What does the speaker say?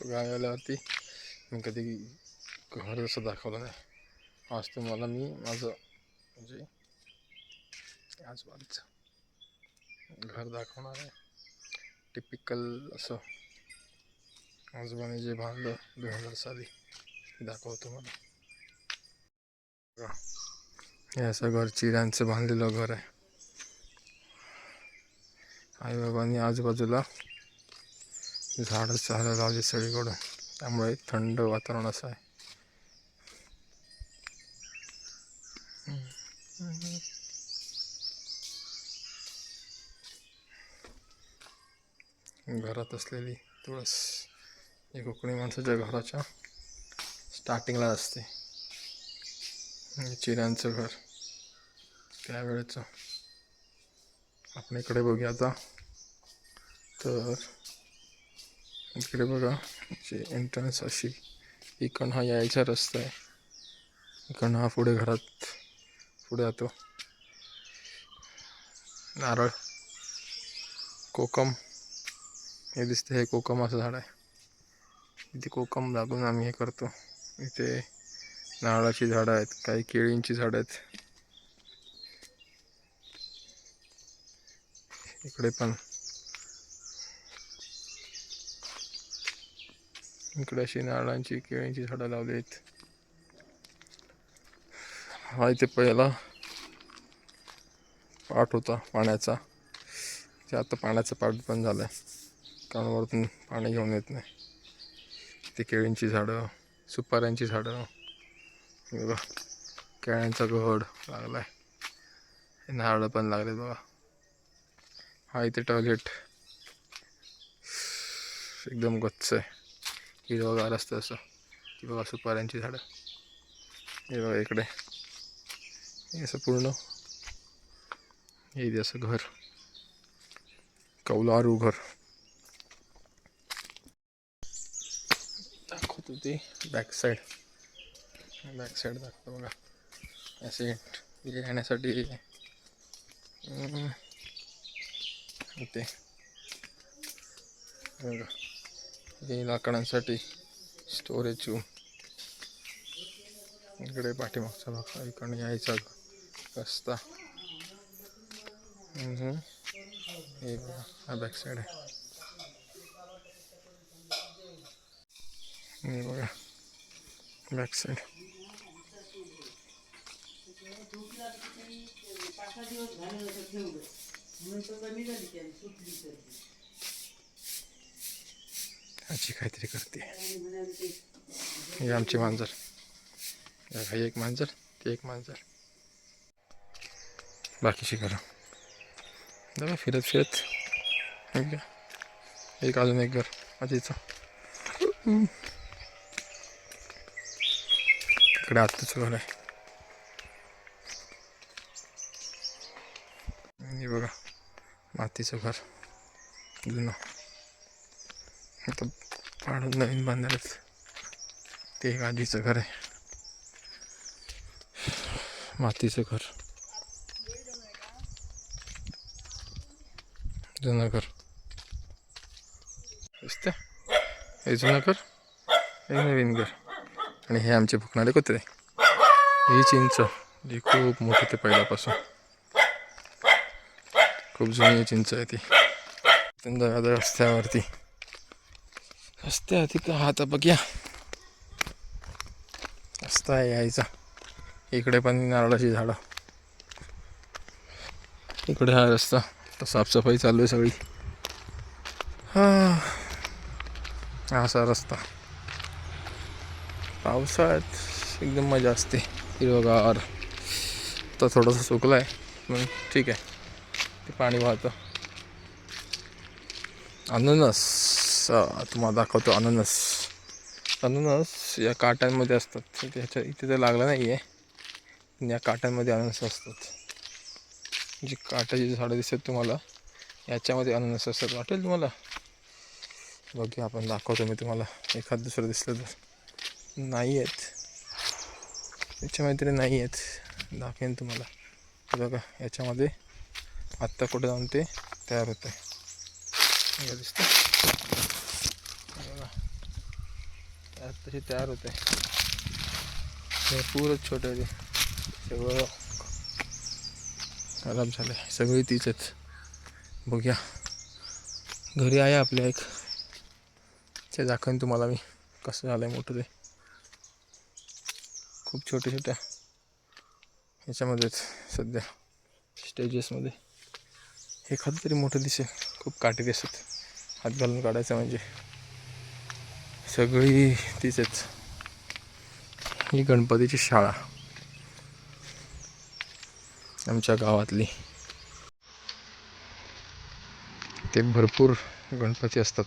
So मी कधी घर असं दाखवलं नाही. आज तुम्हाला मी माझं म्हणजे आजोबांचं घर दाखवणार आहे. टिपिकल असं आजोबाने जे बांधलं दोन हजार साली ते दाखवतो मला हे असं घर चिरांचं बांधलेलं घर आहे. आईबाबांनी आजूबाजूला झाडं झाडं लावली सगळीकडून त्यामुळे थंड वातावरण असं आहे. घरात असलेली तुळस. ही कोकणी माणसाच्या घराच्या स्टार्टिंगला असते. हे चिऱ्यांचं घर. त्यावेळेचं. आपण इकडे बघूया आता. तर इकडे बघा जे एंट्रन्स अशी इकडनं हा यायचा रस्ता आहे. इकडनं हा पुढे घरात पुढे जातो नारळ कोकम. हे दिसतं हे कोकम असं झाड आहे. इथे कोकम लागून आम्ही हे करतो. इथे नारळाची झाडं आहेत काही केळींची झाडं आहेत. इकडे पण इकडे अशी नारळांची केळींची झाडं लावली आहेत हा इथे पहिला पाठ होता पाण्याचा. ते आता पाण्याचा पाठ पण झाला आहे कारण वरतून पाणी घेऊन येत नाही. ते केळींची झाडं सुपाऱ्यांची झाडं. बघा केळ्यांचा घड लागला आहे नारळं पण लागले बघा. हा इथे टॉयलेट एकदम गच्च आहे. हिरवगार असतं असं. ती बघा सुपाऱ्यांची झाडं. हे बघा इकडे. हे असं पूर्ण. हे असं घर. कौलारू घर. दाखवतो ते बॅक साईड बॅक साईड दाखवतो बघा. असे येण्यासाठी ते बघा. हे लाकडांसाठी स्टोरेज रूम इकडे पाठीमागचा भाग इकडे यायचा रस्ता. हे बघा हा बॅक साईड आहे. हे बघा बॅक साईड अशी काहीतरी करते. हे आमची मांजर. हे एक मांजर ते एक मांजर. बाकीची करा. दादा फिरत फिरत. घ्या. एक अजून एक घर. आजीचं. इकडे आत्ताचं घर आहे. हे बघा. मातीचं घर. जुनं. आता पाडून नवीन बांधायलाच. ते एक आजीचं घर आहे. मातीचं घर. जुनं घर. दिसतं हे जुनं घर? हे नवीन घर. आणि हे आमचे भुकणारे कुत्रे. ही चिंच. जी खूप मोठी ते पहिल्यापासून. खूप जुनी चिंच आहे ती. रस्त्यावरती. आता रस्त्यावरती रस्त्यावरती आता बघूया रस्ता आहे यायचा. इकडे पण नारळाची झाडं. इकडे हा रस्ता. तर साफसफाई चालू आहे सगळी. हा. हा असा रस्ता. पावसाळ्यात एकदम मजा असते. हिरवगार. तर थोडंसं सुकलं आहे पण ठीक आहे. ते पाणी वाहतं. अननस. अं, तुम्हाला दाखवतो. अननस. अननस या काट्यांमध्ये असतात. तर त्याच्या इथे तर लागलं नाही आहे या काट्यांमध्ये अननस असतात. जी काट्याची झाडं दिसतात तुम्हाला याच्यामध्ये अननस असतात. वाटेल तुम्हाला? बघूया आपण दाखवतो मी तुम्हाला. एखाद दुसरं दिसलं तर. नाही आहेत याच्यामध्ये तरी नाही आहेत दाखवेन तुम्हाला. बघा याच्यामध्ये आत्ता कुठे जाऊन ते तयार होतं आहे दिसतं हे बघा त्यात तसे तयार होते. भरपूरच छोटे आहे ते सगळं खराब झालं आहे सगळी तीच आहेत बघूया. घरी आहे आपल्या एक. ते दाखवेन तुम्हाला मी कसं झालं आहे मोठं ते. खूप छोट्या छोट्या ह्याच्यामध्येच सध्या. स्टेजेसमध्ये एखादं तरी मोठं दिसेल. खूप काटे दिसत. हात घालून काढायचं म्हणजे. सगळी तिचेच. ही गणपतीची शाळा. आमच्या गावातली. ते भरपूर गणपती असतात.